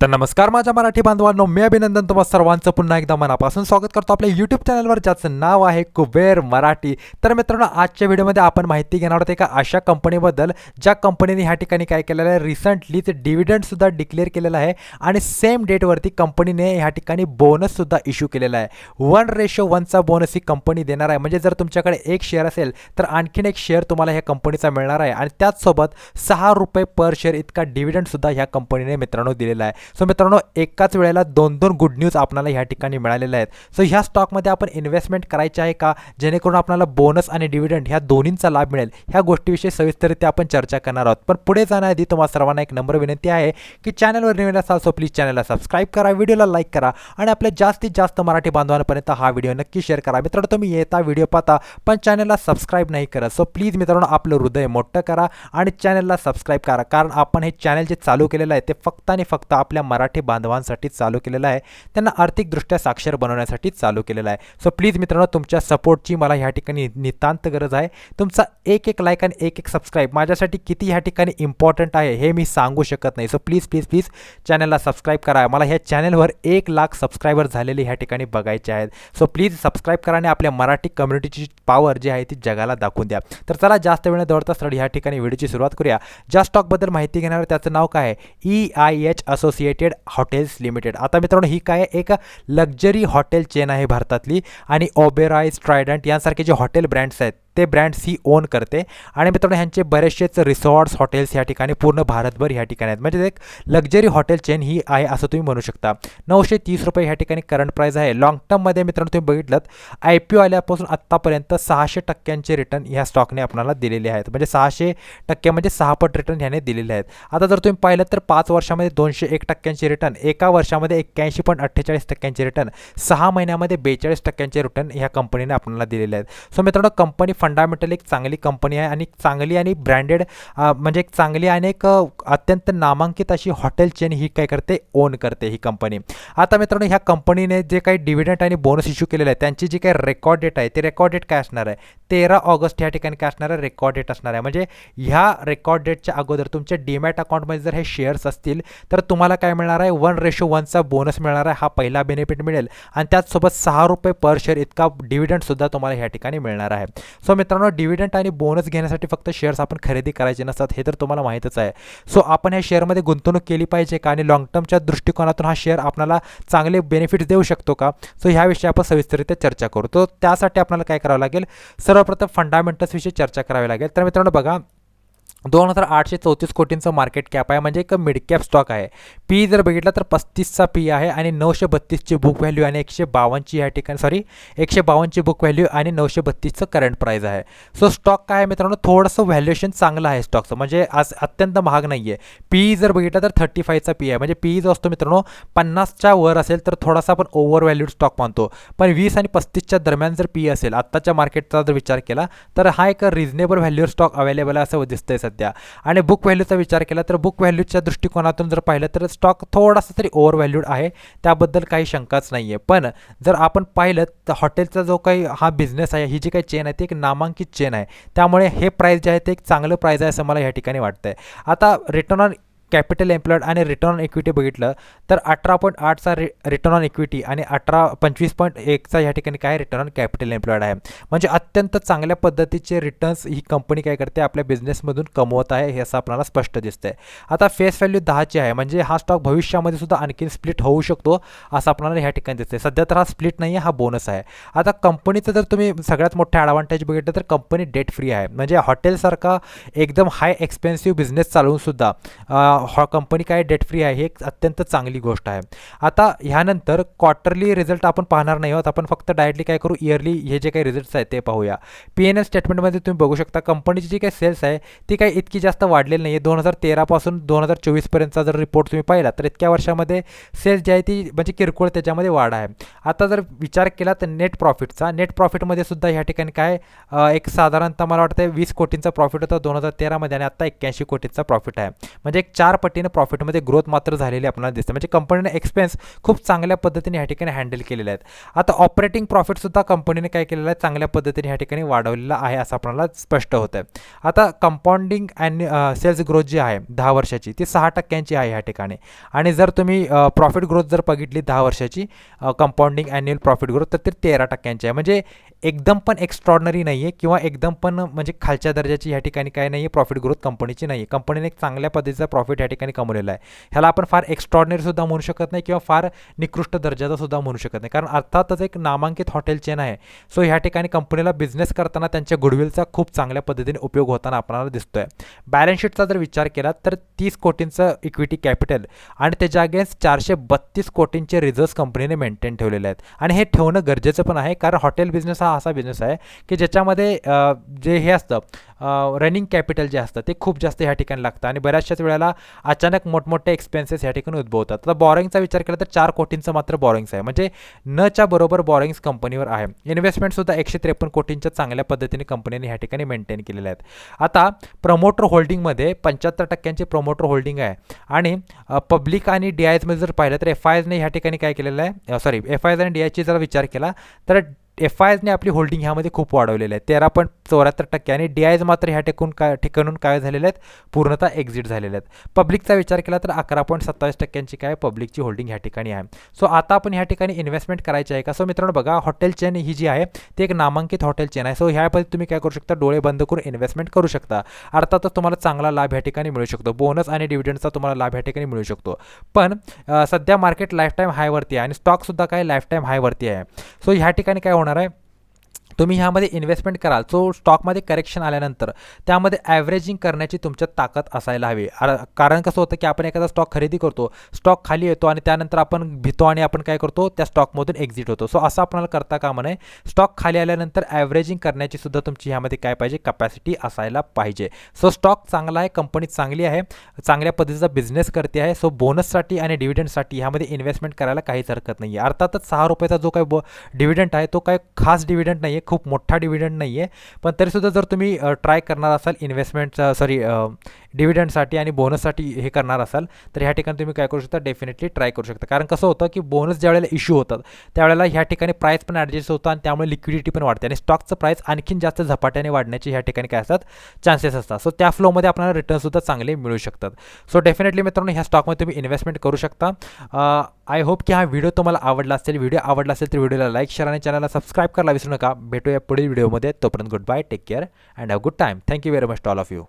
तर नमस्कार माझ्या मराठी बांधवांनो मी अभिनंदन तुम्हा सर्वांचं. पुन्हा एकदा मनापासून स्वागत करतो आपल्या यूट्यूब चॅनलवर ज्याचं नाव आहे कुबेर मराठी. तर मित्रांनो आजच्या व्हिडिओमध्ये आपण माहिती घेणार आहोत एका अशा कंपनीबद्दल ज्या कंपनीने ह्या ठिकाणी काय केलेलं आहे रिसंटलीच डिव्हिडंडसुद्धा डिक्लेअर केलेलं आहे आणि सेम डेटवरती कंपनीने ह्या ठिकाणी बोनससुद्धा इश्यू केलेला आहे. वन रेशो वनचा बोनस ही कंपनी देणार आहे. म्हणजे जर तुमच्याकडे एक शेअर असेल तर आणखीन एक शेअर तुम्हाला ह्या कंपनीचा मिळणार आहे. आणि त्याचसोबत सहा रुपये पर शेअर इतका डिव्हिडंडसुद्धा ह्या कंपनीने मित्रांनो दिलेला आहे. सो मित्रांनो एकाच वेळेला दोन दोन गुड न्यूज आपल्याला ह्या ठिकाणी मिळालेल्या आहेत. सो ह्या स्टॉकमध्ये आपण इन्व्हेस्टमेंट करायची आहे का? जेणेकरून आपल्याला बोनस आणि डिव्हिडंड ह्या दोन्हींचा लाभ मिळेल. ह्या गोष्टीविषयी सविस्तररित्या आपण चर्चा करणार आहोत. पण पुढे जाण्याआधी तुम्हाला सर्वांना एक नंबर विनंती आहे की चॅनलवर नवीन असाल सो प्लीज चॅनलला सबस्क्राईब करा व्हिडिओला लाईक करा आणि आपल्या जास्तीत जास्त मराठी बांधवांपर्यंत हा व्हिडिओ नक्की शेअर करा. मित्रांनो तुम्ही येता व्हिडिओ पाहता पण चॅनलला सबस्क्राईब नाही करत. सो प्लीज मित्रांनो आपलं हृदय मोठं करा आणि चॅनलला सबस्क्राईब करा. कारण आपण हे चॅनल जे चालू केलेलं आहे ते फक्त आणि फक्त आपल्या मराठी बांधवांसाठी चालू केलेलं आहे. त्यांना आर्थिकदृष्ट्या साक्षर बनवण्यासाठी चालू केलेलं आहे. सो प्लीज मित्रांनो तुमच्या सपोर्टची मला ह्या ठिकाणी नितांत गरज आहे. तुमचा एक एक लाईक आणि एक एक सबस्क्राईब माझ्यासाठी किती ह्या ठिकाणी इम्पॉर्टंट आहे हे मी सांगू शकत नाही. सो प्लीज प्लीज प्लीज चॅनलला सबस्क्राईब करा. मला ह्या चॅनलवर एक लाख सबस्क्रायबर झालेले ह्या ठिकाणी बघायचे आहेत. सो प्लीज सबस्क्राईब करा आणि आपल्या मराठी कम्युनिटीची पॉवर जी आहे ती जगाला दाखवून द्या. तर चला जास्त वेळ दौडता स्थळ ह्या ठिकाणी व्हिडिओची सुरुवात करूया. ज्या स्टॉकबद्दल माहिती घेणार त्याचं नाव काय आहे? E I H associated hotels limited. आता मित्रांनो ही काय एक लक्झरी हॉटेल चेन आहे भारतातली आणि ओबेराय स्ट्रायडंट यांसारखे जे हॉटेल ब्रँड्स आहेत ते ब्रँड्स ही ओन करते. आणि मित्रांनो ह्यांचे बरेचसेच रिसॉर्ट्स हॉटेल्स या ठिकाणी पूर्ण भारतभर ह्या ठिकाणी आहेत. म्हणजे एक लक्झरी हॉटेल चेन ही आहे असं तुम्ही म्हणू शकता. नऊशे तीस रुपये ह्या ठिकाणी करंट प्राईस आहे. लॉंग टर्ममध्ये मित्रांनो तुम्ही बघितलं आय पी ओ आल्यापासून आत्तापर्यंत सहाशे टक्क्यांचे रिटर्न ह्या स्टॉकने आपल्याला दिलेले आहेत. म्हणजे सहाशे टक्के म्हणजे सहा पट रिटर्न ह्याने दिलेले आहेत. आता जर तुम्ही पाहिलं तर पाच वर्षामध्ये दोनशे एक टक्क्यांचे रिटर्न एका वर्षामध्ये एक्क्याऐंशी पॉईंट अठ्ठेचाळीस टक्क्यांचे रिटर्न सहा महिन्यामध्ये बेचाळीस टक्क्यांचे रिटर्न ह्या कंपनीने आपल्याला दिलेले आहेत. सो मित्रांनो कंपनी फंडामेंटल एक चांगली कंपनी आहे आणि चांगली आणि ब्रँडेड म्हणजे एक चांगली आणि एक अत्यंत नामांकित अशी हॉटेल चेन ही काय करते? ओन करते ही कंपनी आता मित्रांनो ह्या कंपनीने जे काही डिव्हिडंट आणि बोनस इश्यू केलेलं आहे त्यांची जी काही रेकॉर्ड डेट आहे ते रेकॉर्ड डेट काय असणार आहे? तेरा ऑगस्ट या ठिकाणी काय असणार आहे? रेकॉर्ड डेट असणार आहे. म्हणजे ह्या रेकॉर्ड डेटच्या अगोदर तुमच्या डीमॅट अकाउंटमध्ये जर हे शेअर्स असतील तर तुम्हाला काय मिळणार आहे? वन रेशो वनचा बोनस मिळणार आहे. हा पहिला बेनिफिट मिळेल. आणि त्याचसोबत सहा रुपये पर शेअर इतका डिव्हिडंडसुद्धा तुम्हाला ह्या ठिकाणी मिळणार आहे. सो मित्रांनो डिव्हिडंट आणि बोनस घेण्यासाठी फक्त शेअर्स आपण खरेदी करायचे नसतात हे तर तुम्हाला माहीतच आहे. सो आपण ह्या शेअरमध्ये गुंतवणूक केली पाहिजे का? आणि लॉंग टर्मच्या दृष्टिकोनातून हा शेअर आपल्याला चांगले बेनिफिट्स देऊ शकतो का? सो ह्याविषयी आपण सविस्तरित्या चर्चा करू. तो त्यासाठी आपल्याला काय करावं लागेल? सर्वप्रथम फंडामेंटल्सविषयी चर्चा करावी लागेल. तर मित्रांनो बघा दोन हजार आठशे चौतीस कोटींचं मार्केट कॅप आहे. म्हणजे एक मिड कॅप स्टॉक आहे. पी जर बघितला तर पस्तीसचा पी आहे आणि नऊशे बत्तीसची बुक व्हॅल्यू आणि एकशे बावन्नची या ठिकाणी सॉरी एकशे बावन्नची बुक व्हॅल्यू आणि नऊशे बत्तीसचं करंट प्राईज आहे. सो स्टॉक काय आहे मित्रांनो? थोडंसं व्हॅल्युएशन चांगलं आहे स्टॉकचं म्हणजे आज अत्यंत महाग नाही आहे पी जर बघितलं तर थर्टी फाईव्हचा पी आहे. म्हणजे पी जो असतो मित्रांनो पन्नासच्या वर असेल तर थोडासा आपण ओव्हर व्हॅल्यूड स्टॉक मानतो. पण वीस आणि पस्तीसच्या दरम्यान जर पी असेल आत्ताच्या मार्केटचा जर विचार केला तर हा एक रिझनेबल व्हॅल्यूवर स्टॉक अवेलेबल आहे असं दिसतंय सध्या. आणि बुक व्हॅल्यूचा विचार केला तर बुक व्हॅल्यूच्या दृष्टिकोनातून जर पाहिलं तर स्टॉक थोडासा तरी ओव्हर व्हॅल्यूड आहे. त्याबद्दल काही शंकाच नाही आहे पण जर आपण पाहिलं तर हॉटेलचा जो काही हा बिझनेस आहे ही जी काही चेन आहे ती एक नामांकित चेन आहे. त्यामुळे हे प्राईस जे आहे ते एक चांगलं प्राईज आहे असं मला या ठिकाणी वाटतं आहे आता रिटर्न ऑन कॅपिटल एम्प्लॉयड आणि रिटर्न ऑन इक्विटी बघितलं तर अठरा पॉईंट आठचा रि रिटर्न ऑन इक्विटी आणि अठरा पंचवीस पॉईंट एकचा या ठिकाणी काय रिटर्न ऑन कॅपिटल एम्प्लॉयड आहे. म्हणजे अत्यंत चांगल्या पद्धतीचे रिटर्न्स ही कंपनी काय करते? आपल्या बिझनेसमधून कमवत आहे हे असं आपल्याला स्पष्ट दिसतंय. आता फेस व्हॅल्यू दहाची आहे म्हणजे हा स्टॉक भविष्यामध्ये सुद्धा आणखीन स्प्लिट होऊ शकतो असं आपल्याला ह्या ठिकाणी दिसतंय. सध्या तर हा स्प्लिट नाही आहे हा बोनस आहे. आता कंपनीचं जर तुम्ही सगळ्यात मोठा ॲडव्हान्टेज बघितलं तर कंपनी डेट फ्री आहे. म्हणजे हॉटेलसारखा एकदम हाय एक्सपेन्सिव्ह बिझनेस चालवून सुद्धा हॉ कंपनी काय डेट फ्री आहे ही एक अत्यंत चांगली गोष्ट आहे. आता ह्यानंतर क्वार्टरली रिझल्ट आपण पाहणार नाही आहोत. आपण फक्त डायरेक्टली काय करू इयरली हे जे काही रिझल्ट्स आहेत ते पाहूया. पी एन एल स्टेटमेंटमध्ये तुम्ही बघू शकता कंपनीची जी काही सेल्स आहे ती काही इतकी जास्त वाढलेली नाही आहे दोन हजार तेरापासून दोन हजार चोवीसपर्यंतचा जर रिपोर्ट तुम्ही पाहिला तर इतक्या वर्षामध्ये सेल्स जी आहे ती म्हणजे किरकोळ त्याच्यामध्ये वाढ आहे. आता जर विचार केला तर नेट प्रॉफिटचा नेट प्रॉफिटमध्ये सुद्धा ह्या ठिकाणी काय एक साधारणतः मला वाटतं वीस कोटींचा प्रॉफिट होता दोन हजार तेरामध्ये आणि आत्ता एक्क्याऐंशी कोटींचा प्रॉफिट आहे. म्हणजे एक चार चार पटीने प्रॉफिटमध्ये ग्रोथ मात्र झालेली आपल्याला दिसते. म्हणजे कंपनीने एक्सपेन्स खूप चांगल्या पद्धतीने ह्या ठिकाणी हँडल केलेले आहेत. आता ऑपरेटिंग प्रॉफिटसुद्धा कंपनीने काय केलेलं आहे? चांगल्या पद्धतीने ह्या ठिकाणी वाढवलेलं आहे असं आपल्याला स्पष्ट होतं आहे आता कंपाऊंडिंग अँड सेल्स ग्रोथ जी आहे दहा वर्षाची ती सहा टक्क्यांची आहे ह्या ठिकाणी. आणि जर तुम्ही प्रॉफिट ग्रोथ जर बघितली दहा वर्षाची कंपाऊंडिंग ॲन्युअल प्रॉफिट ग्रोथ तर ते तेरा टक्क्यांची आहे. म्हणजे एकदम पण एक्स्ट्रॉर्डनरी नाही आहे किंवा एकदम पण म्हणजे खालच्या दर्जाची ह्या ठिकाणी काय नाही आहे प्रॉफिट ग्रोथ कंपनीची नाही आहे कंपनीने एक चांगल्या पद्धतीचा प्रॉफिट त्या ठिकाणी कमवलेला आहे. ह्याला आपण फार एक्स्ट्रॉर्डनरीसुद्धा म्हणू शकत नाही किंवा फार निकृष्ट दर्जाचा सुद्धा म्हणू शकत नाही. कारण अर्थातच एक नामांकित हॉटेल चेन आहे. सो ह्या ठिकाणी कंपनीला बिझनेस करताना त्यांच्या गुडविलचा खूप चांगल्या पद्धतीने उपयोग होताना आपल्याला दिसतोय. बॅलन्स शीटचा जर विचार केला तर तीस कोटींचं इक्विटी कॅपिटल आणि त्याच्या अगेन्स्ट चारशे बत्तीस कोटींचे रिझर्व्स कंपनीने मेंटेन ठेवलेले आहेत. आणि हे ठेवणं गरजेचं पण आहे कारण हॉटेल बिझनेस हा असा बिझनेस आहे की ज्याच्यामध्ये जे हे असतं रनिंग कॅपिटल जे असतं ते खूप जास्त ह्या ठिकाणी लागतं. आणि बऱ्याचशाच वेळेला अचानक मोठमोठे एक्सपेन्सेस ह्या ठिकाणी उद्भवतात. तर बॉरिंगचा विचार केला तर चार कोटींचं मात्र बॉरिंग्स आहे. म्हणजे नच्या बरोबर बॉरिंग्स कंपनीवर आहे. इन्व्हेस्टमेंटसुद्धा एकशे त्रेपन्न कोटींच्या चांगल्या पद्धतीने कंपनीने ह्या ठिकाणी मेंटेन केलेल्या आहेत. आता प्रमोटर होल्डिंगमध्ये पंच्याहत्तर टक्क्यांचे प्रमोटर होल्डिंग आहे. आणि पब्लिक आणि डी आयजमध्ये जर पाहिलं तर एफ आय एजने ह्या ठिकाणी काय केलेलं आहे? सॉरी एफ आयज आणि डी आयची जर विचार केला तर एफ आय एसने आपली होल्डिंग ह्यामध्ये खूप वाढवलेली आहे. तेरा पॉईंट चौऱ्याहत्तर टक्के आणि डी आयज मात्र ह्या टेकून काय ठिकाणून काय झालेले आहेत? पूर्णतः एक्झिट झालेले आहेत. पब्लिकचा विचार केला तर अकरा पॉईंट सत्तावीस टक्क्यांची काय पब्लिकची होल्डिंग ह्या ठिकाणी आहे. सो आता आपण ह्या ठिकाणी इन्व्हेस्टमेंट करायची आहे का? सो मित्रांनो बघा हॉटेल चेन ही जी आहे ती एक नामांकित हॉटेल चेन आहे. सो ह्या तुम्ही काय करू शकता? डोळे बंद करून इन्व्हेस्टमेंट करू शकता. अर्थातच तुम्हाला चांगला लाभ ह्या ठिकाणी मिळू शकतो. बोनस आणि डिव्हिडंडचा तुम्हाला लाभ ह्या ठिकाणी मिळू शकतो. पण सध्या मार्केट लाईफ टाईम हायवरती आहे आणि स्टॉकसुद्धा काय लाईफ टाईम हायवरती आहे. सो ह्या ठिकाणी काय होणार? आहे तुम्ही ह्यामध्ये इन्व्हेस्टमेंट कराल. सो स्टॉकमध्ये करेक्शन आल्यानंतर त्यामध्ये ॲव्हरेजिंग करण्याची तुमच्यात ताकद असायला हवी. कारण कसं होतं की आपण एखादा स्टॉक खरेदी करतो स्टॉक खाली येतो आणि त्यानंतर आपण भितो आणि आपण काय करतो त्या स्टॉकमधून एक्झिट होतो. सो असं आपल्याला करता कामा नये. स्टॉक खाली आल्यानंतर ॲव्हरेजिंग करण्याची सुद्धा तुमची ह्यामध्ये काय पाहिजे? कपॅसिटी असायला पाहिजे. सो स्टॉक चांगला आहे कंपनी चांगली आहे चांगल्या पद्धतीचा बिझनेस करते आहे. सो बोनससाठी आणि डिव्हिडंडसाठी ह्यामध्ये इन्व्हेस्टमेंट करायला काहीच हरकत नाही आहे अर्थातच सहा रुपयाचा जो काही ब डिव्हिडंड आहे तो काय खास डिव्हिडंट नाही आहे खूप मोठा डिव्हिडंड नाही आहे पण तरीसुद्धा जर तुम्ही ट्राय करणार असाल इन्व्हेस्टमेंटचा सॉरी डिव्हिडंडसाठी आणि बोनससाठी हे करणार असाल तर ह्या ठिकाणी तुम्ही काय करू शकता? डेफिनेटली ट्राय करू शकता. कारण कसं होतं की बोनस ज्या वेळेला इश्यू होतात त्यावेळेला ह्या ठिकाणी प्राईस पण ॲडजस्ट होतं आणि त्यामुळे लिक्विडिटी पण वाढते. आणि स्टॉकचं प्राईस आणखीन जास्त झपाट्याने वाढण्याचे ह्या ठिकाणी काय असतात? चान्सेस असतात. सो त्या फ्लोमध्ये आपल्याला रिटर्नसुद्धा चांगले मिळू शकतात. सो डेफिनेटली मित्रांनो ह्या स्टॉकमध्ये तुम्ही इन्व्हेस्टमेंट करू शकता. आय होप की हा व्हिडिओ तुम्हाला आवडला असेल. व्हिडिओ आवडला असेल तर व्हिडिओला लाईक शेअर आणि चॅनलला सबस्क्राईब करायला विसरू नका. भेटूया पुढील व्हिडिओमध्ये तोपर्यंत good bye take care and have good time thank you very much all of you